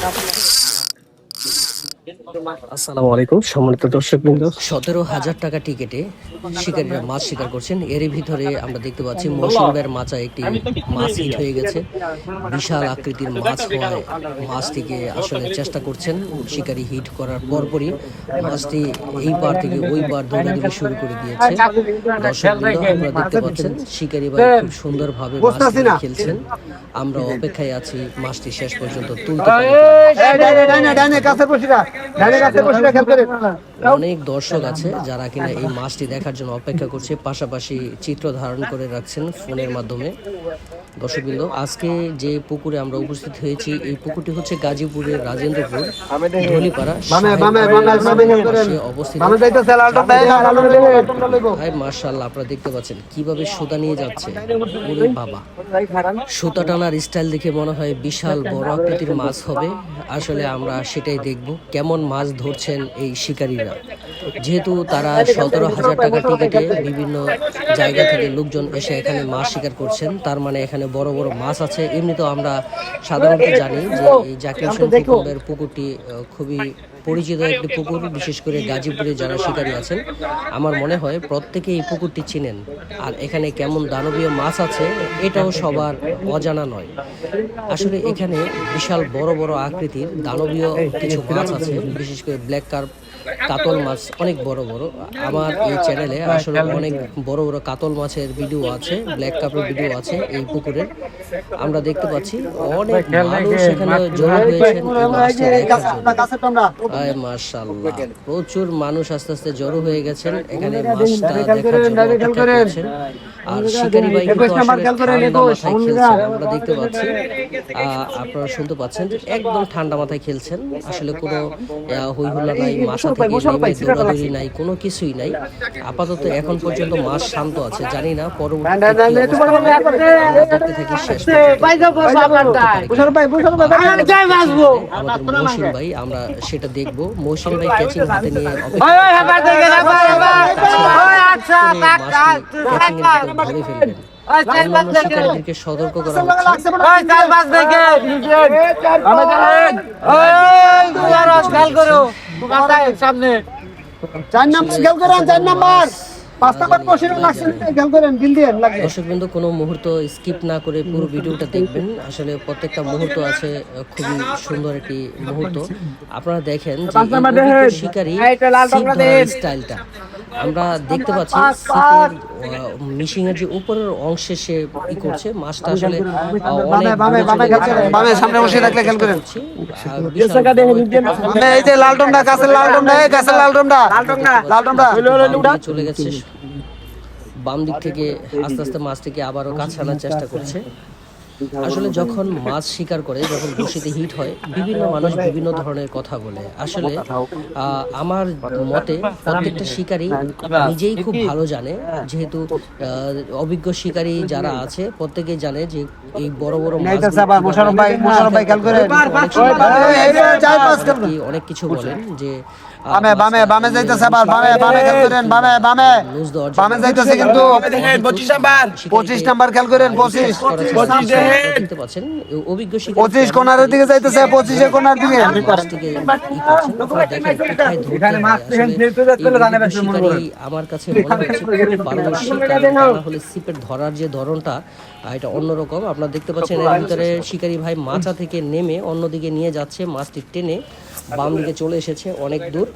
Obrigado. আসসালামু আলাইকুম সম্মানিত দর্শক বৃন্দ সতেরো হাজার টাকা টিকেটে শিকারীরা মাছ শিকার করছেন এর ভিতরে আমরা দেখতে পাচ্ছি মৌসুমের মাচা একটি মাছ হিট হয়ে গেছে বিশাল আকৃতির মাছ হওয়ায় মাছটিকে আসলে চেষ্টা করছেন শিকারী হিট করার পরপরই মাছটি এই পার থেকে ওই পার দৌড়াদৌড়ি শুরু করে দিয়েছে দর্শক আপনারা দেখতে পাচ্ছেন শিকারী ভাই খুব সুন্দরভাবে মাছটি খেলছেন আমরা অপেক্ষায় আছি মাছটি শেষ পর্যন্ত তুলতে পারি ধানের গাছে বসে খেলতে অনেক দর্শক আছে যারা কিনা এই মাছটি দেখার জন্য অপেক্ষা করছে পাশাপাশি চিত্র ধারণ করে রাখছেন ফোনের মাধ্যমে দর্শকবৃন্দ আজকে যে পুকুরে আমরা উপস্থিত হয়েছি এই পুকুরটি হচ্ছে গাজীপুরের রাজেন্দ্রপুর ধলিপাড়া পাশে অবস্থিত ভাই মার্শাল্লাহ আপনারা দেখতে পাচ্ছেন কীভাবে সুতা নিয়ে যাচ্ছে ওরে বাবা সুতা টানার স্টাইল দেখে মনে হয় বিশাল বড় আকৃতির মাছ হবে আসলে আমরা সেটাই দেখব কেমন মাছ ধরছেন এই শিকারীরা যেহেতু তারা সতেরো হাজার টাকা টিকিটে বিভিন্ন জায়গা থেকে লোকজন এসে এখানে মাছ শিকার করছেন তার মানে এখানে বড় বড় মাছ আছে। এমনিতেও আমরা সাধারণত জানি যে এই জাকির হোসেন পুকুরটি খুবই পরিচিত একটি পুকুর বিশেষ করে গাজীপুরে যারা শিকারী আছেন। আমার মনে হয় প্রত্যেকে এই পুকুরটি চিনেন। আর এখানে কেমন দানবীয় মাছ আছে এটাও সবার অজানা নয়। আসলে এখানে বিশাল বড় বড় আকৃতির দানবীয় কিছু মাছ আছে বিশেষ করে ব্ল্যাক কার্প কাতল মাছ অনেক বড় বড়। আমার এই চ্যানেলে আসলে অনেক বড় বড় কাতল মাছের ভিডিও আছে ব্ল্যাক কাপের ভিডিও আছে এই পুকুরের আমরা দেখতে পাচ্ছি অনেক মানুষ এখানে জড়ো হয়েছেন মাশাআল্লাহ প্রচুর মানুষ আস্তে আস্তে জড়ো হয়ে গেছেন এখানে মাছটা দেখার জন্য অপেক্ষা করছেন। আর শিকারী ভাই কিন্তু আসলে ঠান্ডা মাথায় খেলছেন আমরা দেখতে পাচ্ছি। আপনারা শুনতে পাচ্ছেন যে একদম ঠান্ডা মাথায় খেলছেন আসলে কোনো আহ, হই হুল্লা নাই মাথা নাই কোনো কিছুই নাই আপাতত এখন পর্যন্ত মাছ শান্ত আছে জানি না পরবর্তীতে থাকি শেষ মৌসুম ভাই আমরা সেটা দেখব মৌসুম ভাই ক্যাচিং হাতে নিয়ে সতর্ক করা হচ্ছে চার নাম্বার খেল করেন চার নাম্বার পাঁচ নাম্বার বসে লাগছে খেল করেন দিল দিয়ে লাগে। দর্শকবৃন্দ কোনো মুহূর্ত স্কিপ না করে পুরো ভিডিওটা দেখবেন। আসলে প্রত্যেকটা মুহূর্ত আছে খুবই সুন্দর একটি মুহূর্ত। আপনারা দেখেন যে শিকারী স্টাইলটা আমরা দেখতে পাচ্ছি মিশিং এর যে উপরের অংশে সে ই করছে মাছটা আসলে অনেক সামনে বসে করেন এই যে লাল টমটা গাছের লাল লাল লাল চলে গেছে বাম দিক থেকে আস্তে আস্তে মাছটিকে আবারও কাছে আনার চেষ্টা করছে। আসলে যখন মাছ শিকার করে যখন বসিতে হিট হয় বিভিন্ন মানুষ বিভিন্ন ধরনের কথা বলে। আসলে আমার মতে প্রত্যেকটা শিকারী নিজেই খুব ভালো জানে যেহেতু অভিজ্ঞ শিকারী যারা আছে প্রত্যেকেই জানে যে এই বড় বড়। অনেক কিছু বলেন যে বামে বামে বামে যাইতেছে আবার বামে বামে খেল করেন বামে বামে। বামে যাইতেছে কিন্তু পঁচিশ নাম্বার। খেল করেন পঁচিশ। দেখতে পাচ্ছেন অভিজ্ঞ শিকারী পঁচিশ কোনারের দিকে যাইতেছে পঁচিশে কোনার দিকে। দেখেন আমার কাছে মনে হচ্ছে পারদর্শী সিপের ধরার যে ধরনটা এটা অন্যরকম। আপনারা দেখতে পাচ্ছেন এর ভিতরে শিকারী ভাই মাচা থেকে নেমে অন্যদিকে নিয়ে যাচ্ছে মাছটি টেনে বাম দিকে চলে এসেছে। অনেক দূর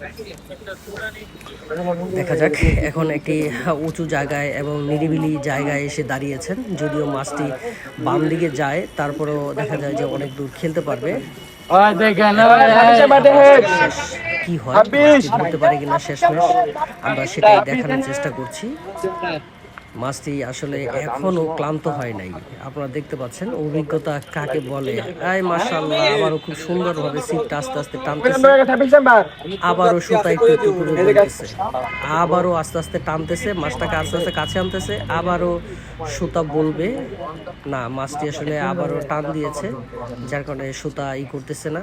দেখা যাক, এখন একটি উঁচু জায়গায় এবং নিরিবিলি জায়গায় এসে দাঁড়িয়েছেন। যদিও মাছটি বাম দিকে যায়, তারপরেও দেখা যায় যে অনেক দূর খেলতে পারবে। কি হয় ধরতে পারে কিনা শেষমেশ আমরা সেটাই দেখানোর চেষ্টা করছি। মাছটি আসলে এখনও ক্লান্ত হয় নাই। আপনারা দেখতে পাচ্ছেন অভিজ্ঞতা কাকে বলে? আই মাশাআল্লাহ আবারও খুব সুন্দরভাবে সিটটা আস্তে আস্তে টানতেছে। আবারও সুতা একটু একটু করে বলতেছে আবারও আস্তে আস্তে টানতেছে মাছটাকে আস্তে আস্তে কাছে আনতেছে আবারও সুতা বলবে। না মাছটি আসলে আবারও টান দিয়েছে যার কারণে সুতা ই করতেছে না।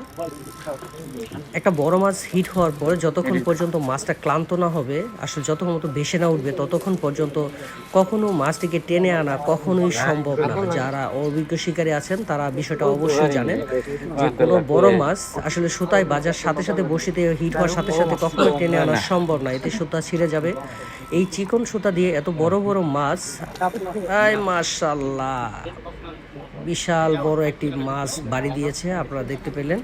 একটা বড় মাছ হিট হওয়ার পরে যতক্ষণ পর্যন্ত মাছটা ক্লান্ত না হবে আসলে যতক্ষণ মতো ভেসে না উঠবে ততক্ষণ পর্যন্ত কখনো মাছটিকে টেনে আনা কখনোই সম্ভব না। যারা অভিজ্ঞ শিকারী আছেন, তারা বিষয়টা অবশ্যই জানেন যে কোনো বড় মাছ আসলে সুতায় বাজার সাথে সাথে বসিতে হিট হওয়ার সাথে সাথে কখনোই টেনে আনা সম্ভব না। এতে সুতা ছিঁড়ে যাবে। এই চিকন সুতা দিয়ে এত বড় বড় মাছ, আয় মাশাল্লাহ বিশাল বড় একটি মাছ বাড়ি দিয়েছে, আপনারা দেখতে পেলেন।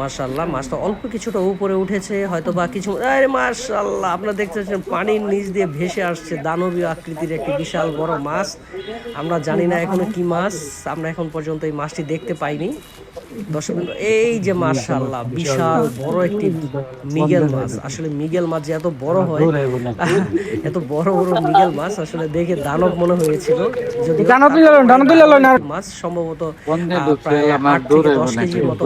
মাশাল্লাহ মাছটা অল্প কিছুটা উপরে উঠেছে হয়তো বা কিছু আরে মাশাল্লাহ আপনারা দেখতে পাচ্ছেন পানির নিচ দিয়ে ভেসে আসছে দানবীয় আকৃতির একটি বিশাল বড় মাছ। আমরা জানি না এখনও কি মাছ আমরা এখন পর্যন্ত এই মাছটি দেখতে পাইনি। দর্শক এই যে মাশাল্লাহ বিশাল বড় একটি মিগেল মাছ আসলে মিগেল মাছ যে এত বড় হয় এত বড় বড় মিগেল মাছ আসলে দেখে দানব মনে হয়েছিল। যদি মাছ সম্ভবত প্রায় আট থেকে দশ কেজির মতো।